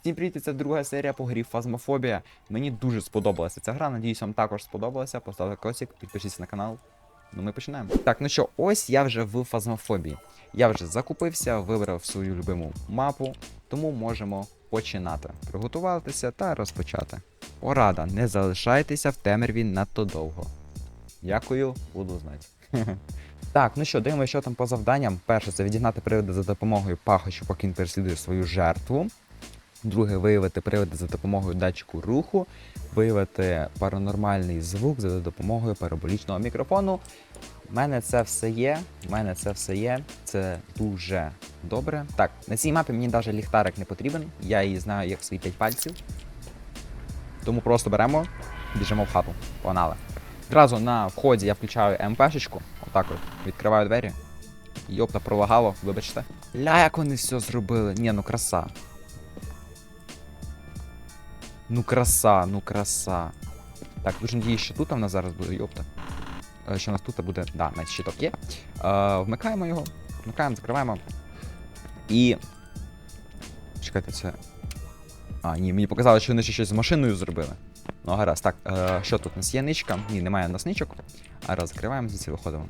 Всім привіт, це друга серія по грі Фазмофобія. Мені дуже сподобалася ця гра. Надіюсь, вам також сподобалася. Поставте косик, підпишіться на канал. Ну, ми починаємо. Так, ну що, ось я вже в фазмофобії. Я вже закупився, вибрав свою любиму мапу, тому можемо починати. Приготуватися та розпочати. Порада, не залишайтеся в темряві надто довго. Дякую, буду знати. Так, ну що, дивимося, що там по завданням. Перше, це відігнати привида за допомогою пахощу, поки він переслідує свою жертву. Друге, виявити привиди за допомогою датчику руху, виявити паранормальний звук за допомогою параболічного мікрофону. У мене це все є. У мене це все є. Це дуже добре. Так, на цій мапі мені навіть ліхтарик не потрібен. Я її знаю як свої 5 пальців. Тому просто беремо, біжимо в хату. Погнали. Одразу на вході я включаю МПшечку, отак от, відкриваю двері. Йопта пролагало, вибачте. Ля, як вони все зробили. Ні, ну краса. Ну краса, ну краса. Так, дуже надіюсь, що тут в нас зараз буде йопта. Е, Що у нас тут буде. Да, навіть щиток є. Е, вмикаємо його, вмикаємо, закриваємо. І. Чекайте, це. А, ні, мені показали, що вони ще щось з машиною зробили. Ну, гаразд, так, е, що тут у нас є ничка? Ні, немає у нас ничок. А закриваємо, звідси виходимо.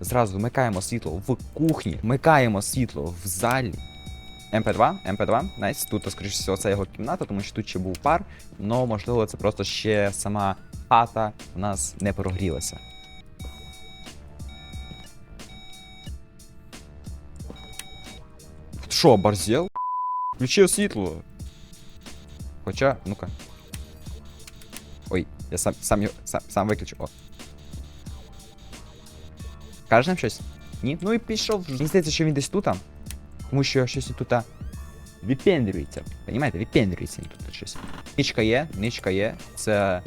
Зразу вмикаємо світло в кухні, вмикаємо світло в залі. МП2, МП2, найс. Тут, скоріш всього, це його кімната, тому що тут ще був пар, але можливо це просто ще сама хата у нас не прогрілася. Що, борзел? Включив світло. Хоча, ну-ка. Ой, я сам, сам, сам, сам виключу. О. Кажеш нам щось? Ні? Ну і пішов. Мені здається, що він десь тут. Тому що щось тут відпендрюється. Понімаєте, відпендрюється тут щось. Ничка є, ничка є. Це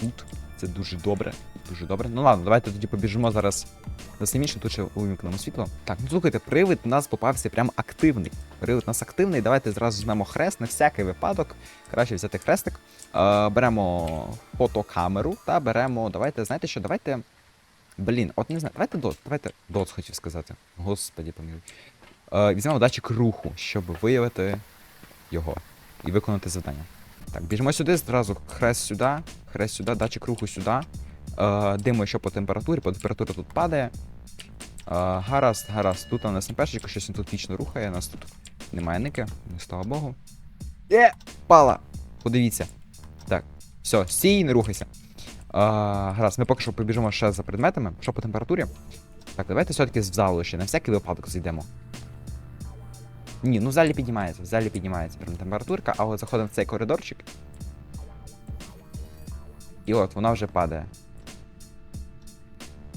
тут. Це дуже добре. Дуже добре. Ну ладно, давайте тоді побіжимо зараз за саміше, тут ще увімкнемо світло. Так, ну слухайте, привид у нас попався прям активний. Привид у нас активний. Давайте зразу візьмемо хрест на всякий випадок. Краще взяти хрестик. Е, беремо фотокамеру та беремо. Давайте, знаєте що, давайте. Блін, от не знаю, давайте дот, давайте дот хотів сказати. Господі помилуй. Е, візьмемо датчик руху, щоб виявити його і виконати завдання. Так, біжимо сюди, зразу хрест сюди, хрест сюди, датчик руху сюди. Е, димо, що по температурі, по температура тут падає. Е, гаразд, гаразд. Тут у нас МПшечка, щось він тут вічно рухає, у нас тут немає ники, не слава Богу. Е, пала! Подивіться. Так, все, стій, не рухайся. Гаразд, ми поки що побіжимо ще за предметами. Що по температурі? Так, давайте все-таки в залу ще на всякий випадок зайдемо. Ні, ну в залі піднімається, в залі піднімається прям температурка, а от заходимо в цей коридорчик. І от вона вже падає.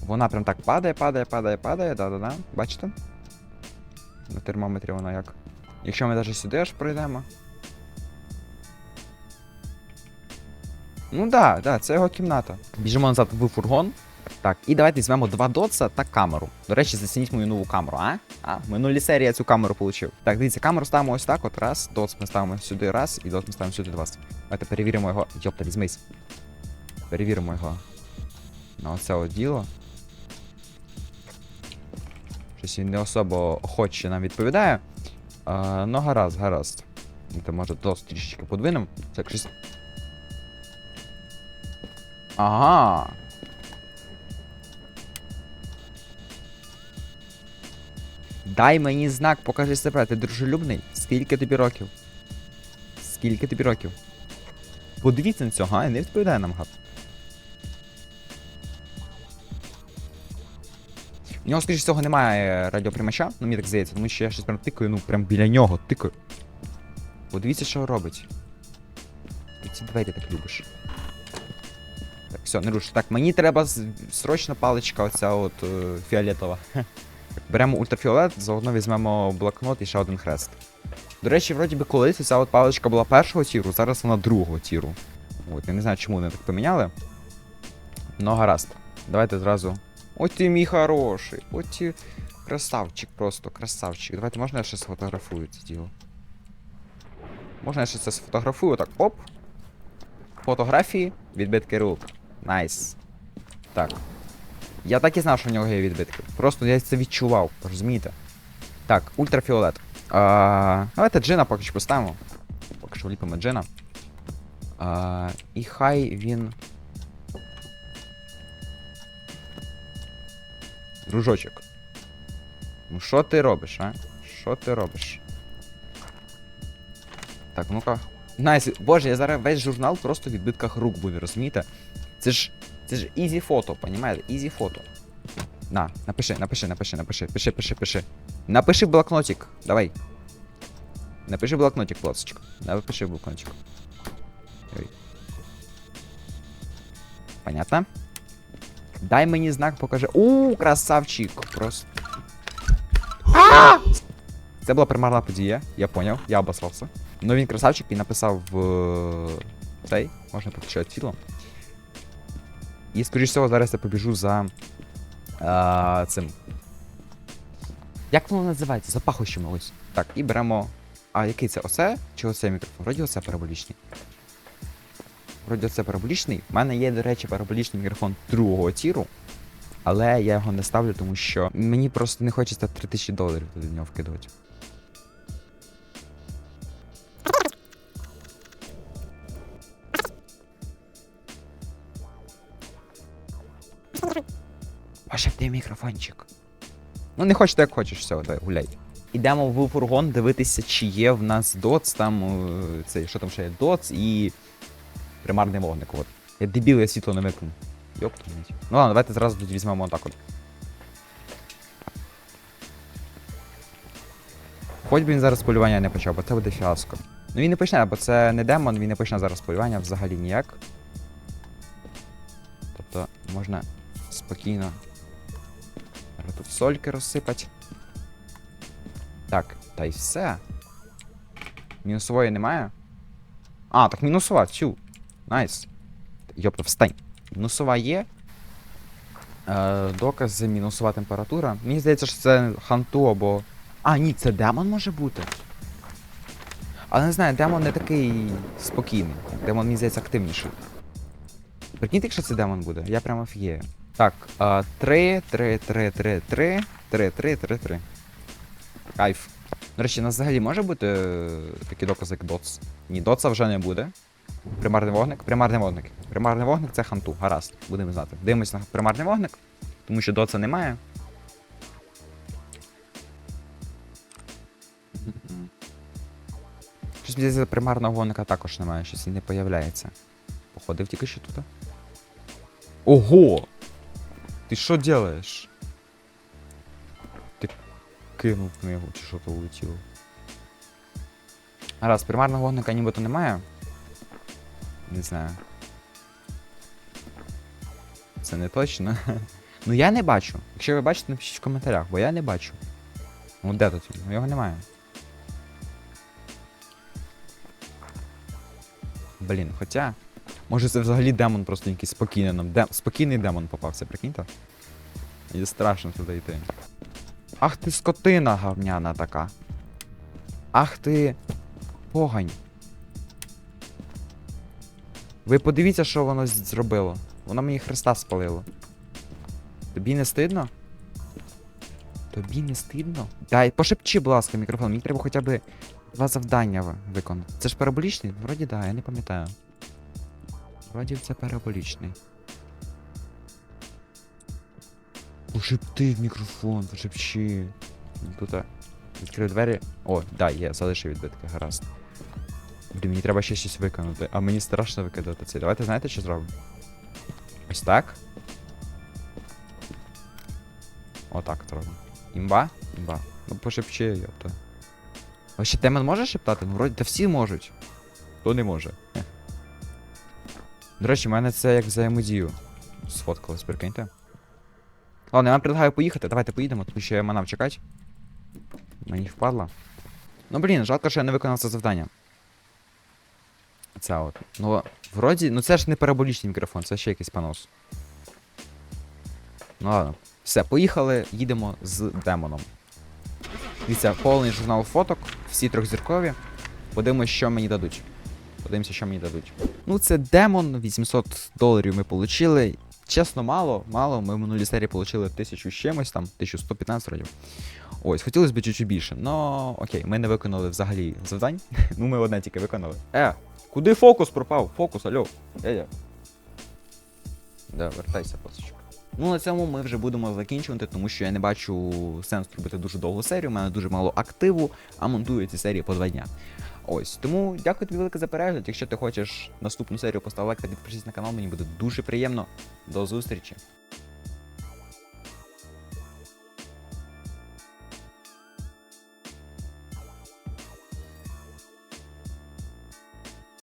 Вона прям так падає, падає, падає, падає, да-да-да. Бачите? На термометрі вона як. Якщо ми навіть сюди аж пройдемо. Ну да, да, це його кімната. Біжимо назад в фургон. Так, і давайте візьмемо два дотса та камеру. До речі, зацініть мою нову камеру, а? А, в минулій серії я цю камеру отримав. Так, дивіться, камеру ставимо ось так, от раз, дотс ми ставимо сюди раз, і дотс ми ставимо сюди два. Давайте перевіримо його. Йопта, візьмись. Перевіримо його. На оце от діло. Щось він не особо охоче нам відповідає. А, ну, гаразд, гаразд. Це може дотс трішечки подвинемо. Так, щось. Ага. Дай мені знак, покажи себе, ти дружелюбний. Скільки тобі років? Скільки тобі років? Подивіться на цього, а не відповідає нам гад. У нього, скоріш всього, немає радіоприймача, ну мені так здається, тому що я щось прям тикаю, ну прям біля нього тикаю. Подивіться, що робить. Ці двері так любиш. Так, все, не руш. Так, мені треба срочно паличка оця от е, фіолетова. Беремо ультрафіолет, заодно візьмемо блокнот і ще один хрест. До речі, вроді би колись ця от паличка була першого тіру, зараз вона другого тіру. От, я не знаю, чому вони так поміняли. Ну, гаразд. Давайте зразу. Ось ти мій хороший. Ось ти красавчик просто, красавчик. Давайте можна я ще сфотографую це діло. Можна я ще це сфотографую, так, оп. Фотографії, відбитки рук. Найс. Так. Я так і знав, що в нього є відбитки. Просто я це відчував, розумієте? Так, ультрафіолет. А, давайте джина поки що поставимо. Поки що вліпимо джина. А, і хай він. Дружочок. Ну що ти робиш, а? Що ти робиш? Так, ну-ка. Найс, боже, я зараз весь журнал просто в відбитках рук буду, розумієте? Це ж. Це ж ізі фото, понімаєте? Ізі фото. На, напиши, напиши, напиши, напиши, пиши, пиши, пиши. Напиши блокнотик. Давай. Напиши блокнотик, плосочка. Напиши блокнотик. Ой. Понятно? Дай мені знак, покажи. У, красавчик! Просто. А! Це була примарна подія, я поняв, я обосрався. Ну він красавчик і написав в цей, можна підключати тіло. І, скоріш всього, зараз я побіжу за а, цим. Як воно називається? За пахощами ось. Так, і беремо. А який це? Оце? Чи оце мікрофон? Вроді оце параболічний. Вроді оце параболічний. У мене є, до речі, параболічний мікрофон другого тіру. Але я його не ставлю, тому що мені просто не хочеться 3000 доларів до нього вкидувати. Ваше де мікрофончик. Ну, не хочете, як хочеш, все, давай, гуляй. Ідемо в фургон дивитися, чи є в нас доц, там е, цей, що там ще є, доц і примарний вогник. От. Я дебіл, я світло не вимкну. Йоп. Ну ладно, давайте зразу тоді візьмемо отак от. Хоч би він зараз полювання не почав, бо це буде фіаско. Ну він не почне, бо це не демон, він не почне зараз полювання взагалі ніяк. Тобто можна спокійно. Тут сольки розсипать. Так, та й все. Мінусової немає. А, так мінусова, цю. Найс. Йопта, встань. Мінусова є. Е, докази, мінусова температура. Мені здається, що це ханту або. А, ні, це демон може бути. Але не знаю, демон не такий спокійний. Демон, мені здається, активніший. Прикиньте, якщо це демон буде, я прямо офігею. Так, а, 3, 3, 3, 3, 3, 3, 3, 3, 3. Кайф. До речі, у нас взагалі може бути е, такі докази, як доц. Ні, доца вже не буде. Примарний вогник, примарний вогник. Примарний вогник це ханту, гаразд, будемо знати. Дивимось на примарний вогник, тому що доца немає. Щось мені здається, примарного вогника також немає, щось не появляється. Походив тільки що тут. Ого! Ти що делаєш? Ти кинув книгу, чи що то улетіло? Раз, примарного вогника нібито немає. Не знаю. Це не точно. ну я не бачу. Якщо ви бачите, напишіть в коментарях, бо я не бачу. Ну де тут? він? Ну його немає. Блін, хоча. Може це взагалі демон просто якийсь спокійний нам. Дем... Спокійний демон попався, прикиньте? І страшно туди йти. Ах ти скотина говняна така. Ах ти. Погань. Ви подивіться, що воно зробило. Воно мені Христа спалило. Тобі не стидно? Тобі не стидно? Дай, пошепчи, будь ласка, мікрофон. Мені треба хоча б два завдання виконати. Це ж параболічний? Вроді да, я не пам'ятаю. Вроді це параболічний. Пошепти в мікрофон, пошепчи. Тут а, відкрив двері. О, да, є, залишив відбитки, гаразд. Блін, мені треба ще щось виконати, а мені страшно викидати це. Давайте знаєте, що зробимо? Ось так. Отак зробимо. Імба? Імба. Ну пошепчи, йопта. А ще Демон може шептати? Ну вроді та всі можуть. Хто не може. Хе. До речі, в мене це як взаємодію. Сфоткалось, прикиньте. Ладно, я вам предлагаю поїхати. Давайте поїдемо, тому що я манав чекати. Мені впадло. Ну блін, жалко, що я не виконав це завдання. Це от. Ну, вроді, ну це ж не параболічний мікрофон, це ще якийсь понос. Ну ладно. Все, поїхали, їдемо з демоном. Дивіться, повний журнал фоток, всі трьохзіркові. Подивимось, що мені дадуть. Подивимося, що мені дадуть. Ну, це демон, 800 доларів ми отримали. Чесно, мало, мало. Ми в минулій серії отримали 1000 з чимось, там, 1115 вроді. Ось, хотілося б чуть-чуть більше. Ну окей, ми не виконали взагалі завдань. ну ми одне тільки виконали. Е, куди фокус пропав? Фокус, алло. Е-е. Да, вертайся, посочка. Ну, на цьому ми вже будемо закінчувати, тому що я не бачу сенсу робити дуже довгу серію, у мене дуже мало активу, а монтую ці серії по два дня. Ось, тому дякую тобі велике за перегляд. Якщо ти хочеш наступну серію, постав лайк та підпишись на канал, мені буде дуже приємно. До зустрічі!